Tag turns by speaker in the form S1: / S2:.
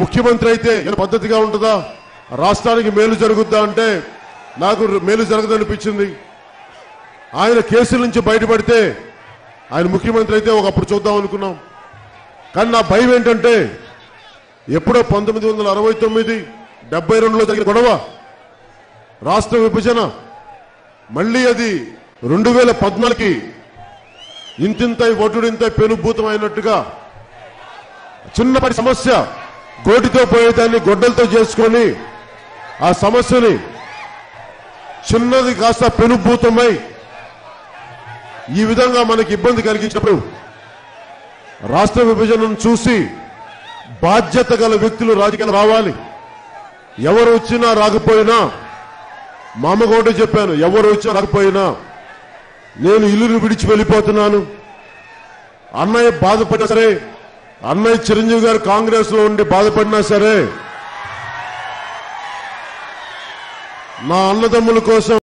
S1: ముఖ్యమంత్రి అయితే పద్ధతిగా ఉంటుందా? రాష్ట్రానికి మేలు జరుగుద్దా అంటే నాకు మేలు జరగదనిపించింది. ఆయన కేసుల నుంచి బయటపడితే ఆయన ముఖ్యమంత్రి అయితే ఒకప్పుడు చూద్దాం అనుకున్నాం. కానీ నా భయం ఏంటంటే ఎప్పుడో పంతొమ్మిది వందల అరవై తొమ్మిది డెబ్బై రెండులో జరిగిన గొడవ రాష్ట్ర విభజన మళ్ళీ అది రెండు వేల పద్నాలుగుకి ఇంతింతై ఒటుడింత పెనుభూతం అయినట్టుగా చిన్నపాటి సమస్య గోటితో పోయేదాన్ని గొడ్డలతో చేసుకొని ఆ సమస్యని చిన్నది కాస్త పెనుభూతమై ఈ విధంగా మనకి ఇబ్బంది కలిగించినప్పుడు రాష్ట్ర విభజనను చూసి బాధ్యత గల వ్యక్తులు రాజకీయాలు రావాలి. ఎవరు వచ్చినా రాకపోయినా మా అమ్మ చెప్పాను ఎవరు వచ్చినా రాకపోయినా నేను ఇల్లును విడిచి వెళ్ళిపోతున్నాను. అన్నయ్య బాధపడ్డా సరే అన్నయ్య చిరంజీవి గారు కాంగ్రెస్లో ఉండి బాధపడినా సరే నా అన్నదమ్ముల కోసం